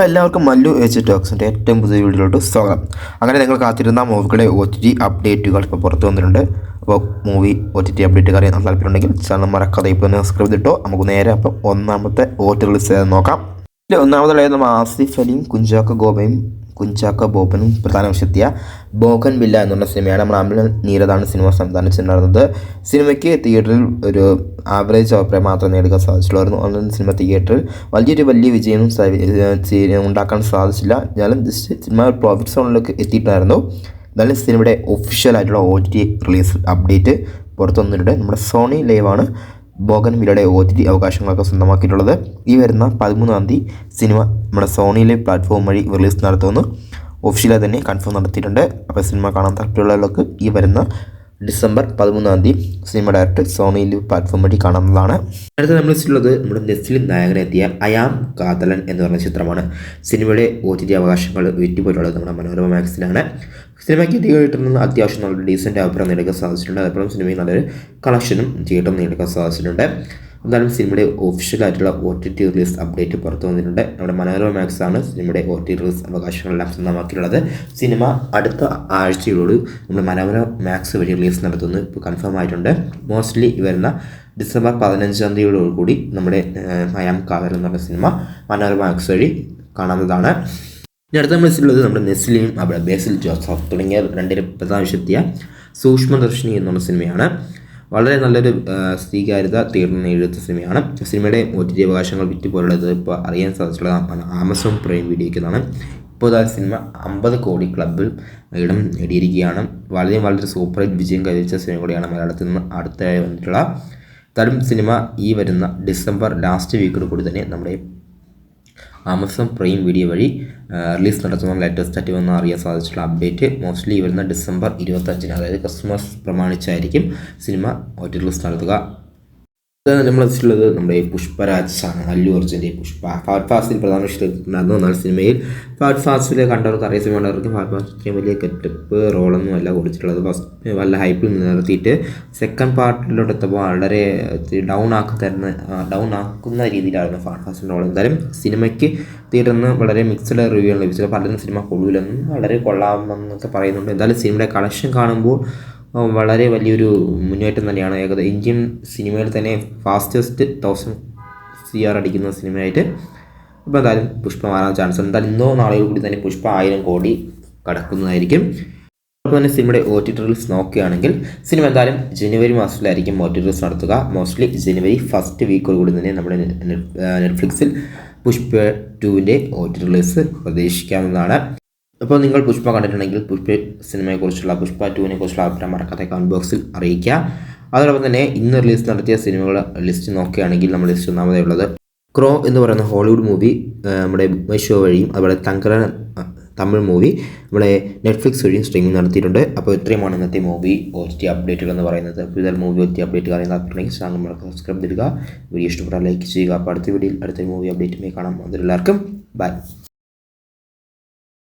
അപ്പോൾ എല്ലാവർക്കും മല്ലു എച്ച് ടോക്സിന്റെ ഏറ്റവും പുതിയ വീഡിയോയിലോട്ട് സ്വാഗതം. അങ്ങനെ നിങ്ങൾ കാത്തിരുന്ന മൂവികളുടെ ഒ ടി ടി അപ്ഡേറ്റുകൾ ഇപ്പോൾ പുറത്തു വന്നിട്ടുണ്ട്. അപ്പോൾ movie O T T update അറിയാൻ താല്പര്യമുണ്ടെങ്കിൽ ചാനൽ മറക്കാതെ ഇപ്പോൾ സബ്സ്ക്രൈബ് ചെയ്തിട്ടോ. നമുക്ക് നേരെ അപ്പം ഒന്നാമത്തെ ഓ ടി റിലീസ് നോക്കാം. ഒന്നാമതായിരുന്നു ആസിഫ് അലിയും കുഞ്ചാക്ക ഗോപയും കുഞ്ചാക്ക ബോബനും പ്രധാന വശത്തിയ ബോഗൻ എന്ന് എന്നുള്ള സിനിമയാണ് നമ്മൾ അമിൽ നീരതാണ് സിനിമ സംവിധാനം ചെയ്യുന്നത് സിനിമയ്ക്ക് തിയേറ്ററിൽ ഒരു ആവറേജ് അഭിപ്രായം മാത്രം നേടുക സാധിച്ചുള്ളായിരുന്നു ഓൺലൈൻ സിനിമ തിയേറ്ററിൽ വലിയൊരു വലിയ വിജയം ഉണ്ടാക്കാൻ സാധിച്ചില്ല. എന്നാലും ജസ്റ്റ് സിനിമ പ്രോഫിറ്റ് സോണിലേക്ക് എത്തിയിട്ടായിരുന്നു എന്നാലും സിനിമയുടെ ഒഫീഷ്യൽ ആയിട്ടുള്ള ഒ ടി റിലീസ് അപ്ഡേറ്റ് പുറത്തു വന്നിട്ടുണ്ട് നമ്മുടെ സോണി ലൈവാണ്. ബോഗൻ വില്ലയുടെ ഒ ടി ടി അവകാശങ്ങളൊക്കെ സ്വന്തമാക്കിയിട്ടുള്ളത്. ഈ വരുന്ന പതിമൂന്നാം തീയതി സിനിമ നമ്മുടെ സോണിയിലെ പ്ലാറ്റ്ഫോം വഴി റിലീസ് നടത്തുമെന്ന് ഒഫീഷ്യലായി തന്നെ കൺഫേം നടത്തിയിട്ടുണ്ട്. അപ്പോൾ സിനിമ കാണാൻ താല്പര്യമുള്ളവർക്ക് ഈ വരുന്ന ഡിസംബർ പതിമൂന്നാം തീയതി സിനിമ ഡയറക്റ്റ് സോണിയിൽ പ്ലാറ്റ്ഫോം വഴി കാണാവുന്നതാണ്. അടുത്ത നമ്മൾ ലിസ്റ്റിലുള്ളത് നമ്മുടെ നെസ്ലിൻ നായകനെത്തിയ അയാം കാതലൻ എന്ന് പറഞ്ഞ ചിത്രമാണ്. സിനിമയുടെ ഒ ടി ടി അവകാശങ്ങൾ വിറ്റുപോയിട്ടുള്ളത് നമ്മുടെ മനോരമ മാക്സിലാണ് സിനിമയ്ക്ക് തിയേറ്ററിൽ നിന്ന് അത്യാവശ്യം നല്ല ഡീസന്റ് അഭിപ്രായം നേടുക സാധിച്ചിട്ടുണ്ട്. അതേപോലെ സിനിമയിൽ നല്ലൊരു കളക്ഷനും തിയേറ്ററിൽ നേടുക സാധിച്ചിട്ടുണ്ട്. എന്നാലും സിനിമയുടെ ഒഫീഷ്യൽ ആയിട്ടുള്ള O T T release update പുറത്തു വന്നിട്ടുണ്ട്. നമ്മുടെ മനോരമ മാക്സ് ആണ് സിനിമയുടെ ഒ ടി റിലീസ് അവകാശങ്ങളെല്ലാം സ്വന്തമാക്കിയിട്ടുള്ളത് സിനിമ അടുത്ത ആഴ്ചയോട് നമ്മുടെ മനോരമ മാക്സ് വഴി റിലീസ് നടത്തുന്നത് ഇപ്പോൾ കൺഫേം ആയിട്ടുണ്ട്. മോസ്റ്റ്ലി വരുന്ന ഡിസംബർ പതിനഞ്ചാം തീയതിയോടുകൂടി നമ്മുടെ മയാം കാതൽ എന്ന് പറഞ്ഞ സിനിമ മനോരമ മാക്സ് വഴി കാണാവുന്നതാണ്. ഇനി അടുത്ത നമ്മൾ നമ്മുടെ നെസ്ലിയും അവിടെ ബേസിൽ ജോസഫ് തുടങ്ങിയ രണ്ടിലും പ്രധാന വിഷയത്തിയ സൂക്ഷ്മദർശിനി എന്നുള്ള സിനിമയാണ്. വളരെ നല്ലൊരു സ്വീകാര്യത തീർന്ന എഴുത്ത സിനിമയാണ്. സിനിമയുടെ ഒ ടി ടി അവകാശങ്ങൾ വിറ്റ് പോലുള്ളത് ഇപ്പോൾ അറിയാൻ സാധിച്ചിട്ടുള്ളത് ആമസോൺ പ്രൈം വീഡിയോയ്ക്കാണ് ഇപ്പോൾ ആ സിനിമ അമ്പത് കോടി ക്ലബിൽ ഇടം നേടിയിരിക്കുകയാണ്. വളരെ വളരെ സൂപ്പർ ഹിറ്റ് വിജയം കൈവരിച്ച സിനിമ കൂടിയാണ് മലയാളത്തിൽ നിന്ന് അടുത്തായി വന്നിട്ടുള്ള. തരും സിനിമ ഈ വരുന്ന ഡിസംബർ ലാസ്റ്റ് വീക്കിൽ കൂടി തന്നെ നമ്മുടെ ആമസോൺ പ്രൈം വീഡിയോ വഴി റിലീസ് നടത്തുന്ന ലേറ്റസ്റ്റ് ആയിട്ട് വന്ന് അറിയാൻ സാധിച്ചിട്ടുള്ള അപ്ഡേറ്റ് മോസ്റ്റ്ലി വരുന്ന ഡിസംബർ ഇരുപത്തഞ്ചിന് അതായത് ക്രിസ്മസ് പ്രമാണിച്ചായിരിക്കും സിനിമ ഒ ടി റിലീസ് നടത്തുക നമ്മൾ വെച്ചിട്ടുള്ളത് നമ്മുടെ പുഷ്പരാജ് ആണ് അല്ലു അർജുന്റെ പുഷ്പ. ഫാറ്റ് ഫാസ്റ്റിൽ പ്രധാന വിഷയത്തിലുണ്ടായിരുന്നു എന്നാൽ സിനിമയിൽ. ഫാറ്റ് ഫാസ്റ്റിൽ കണ്ടവർക്ക് അറിയ സിനിമ കണ്ടവർക്ക് ഫാറ്റ് ഫാസ്റ്റ് വലിയ കെട്ടിപ്പ് റോളൊന്നും അല്ല കൊടുത്തിട്ടുള്ളത്. ഫസ്റ്റ് നല്ല ഹൈപ്പിൽ നിർത്തിയിട്ട് സെക്കൻഡ് പാർട്ടിലോട്ട് എത്തുമ്പോൾ വളരെ ഡൗൺ ആക്കി തരുന്ന ഡൗൺ ആക്കുന്ന രീതിയിലായിരുന്നു ഫാറ്റ് ഫാസ്റ്റിന്റെ റോൾ എന്തായാലും സിനിമയ്ക്ക് തീരുന്ന വളരെ മിക്സഡ് റിവ്യൂ ആണ് ലഭിച്ചത്. പലരും സിനിമ കൊള്ളൂലെന്നും വളരെ കൊള്ളാമെന്നൊക്കെ പറയുന്നുണ്ട്. എന്തായാലും സിനിമയുടെ കളക്ഷൻ കാണുമ്പോൾ വളരെ വലിയൊരു മുന്നേറ്റം തന്നെയാണ്. ഏകദേശം ഇന്ത്യൻ സിനിമയിൽ തന്നെ ഫാസ്റ്റസ്റ്റ് തൗസൻഡ് സി ആർ അടിക്കുന്ന സിനിമയായിട്ട് അപ്പോൾ എന്തായാലും പുഷ്പ മാറാൻ ചാൻസ് എന്തായാലും ഇന്നോ നാളെയോ കൂടി തന്നെ പുഷ്പ ആയിരം കോടി കടക്കുന്നതായിരിക്കും. അപ്പോൾ തന്നെ സിനിമയുടെ ഒ ടി റിലീസ് നോക്കുകയാണെങ്കിൽ സിനിമ എന്തായാലും ജനുവരി മാസത്തിലായിരിക്കും ഒ ടി റിലീസ് നടത്തുക. മോസ്റ്റ്ലി ജനുവരി ഫസ്റ്റ് വീക്കോട് കൂടി തന്നെ നമ്മുടെ നെറ്റ്ഫ്ലിക്സിൽ പുഷ്പ ടുവിന്റെ ഒ ടി റിലീസ് പ്രതീക്ഷിക്കാവുന്നതാണ്. അപ്പോൾ നിങ്ങൾ പുഷ്പ കണ്ടിട്ടുണ്ടെങ്കിൽ പുഷ്പ സിനിമയെക്കുറിച്ചുള്ള പുഷ്പ ടുവിനെ കുറിച്ചുള്ള അഭിപ്രായം മറക്കാതെ കമന്റ് ബോക്സിൽ അറിയിക്കുക. അതോടൊപ്പം തന്നെ ഇന്ന് റിലീസ് നടത്തിയ സിനിമകളുടെ ലിസ്റ്റ് നോക്കുകയാണെങ്കിൽ നമ്മൾ ലിസ്റ്റ് ഒന്നാമതേ ഉള്ളത് ക്രോ എന്ന് പറയുന്ന ഹോളിവുഡ് മൂവി നമ്മുടെ ഷോ വഴിയും അതുപോലെ തങ്കര തമിഴ് മൂവി നമ്മുടെ നെറ്റ്ഫ്ലിക്സ് വഴിയും സ്ട്രീമിംഗ് നടത്തിയിട്ടുണ്ട്. അപ്പോൾ ഇത്രയുമാണ് ഇന്നത്തെ മൂവി ഒ ടി അപ്ഡേറ്റുകൾ എന്ന് പറയുന്നത്. കൂടുതൽ മൂവി ഒ ടി അപ്ഡേറ്റ് താല്പര്യമെങ്കിൽ ചാനൽ മറക്കുക സബ്സ്ക്രൈബ് ചെയ്യുക വീഡിയോ ഇഷ്ടപ്പെട്ടാൽ ലൈക്ക് ചെയ്യുക. അപ്പോൾ അടുത്ത വീഡിയോയിൽ അടുത്ത മൂവി അപ്ഡേറ്റുമായി കാണാം. അതിലെല്ലാവർക്കും ബൈ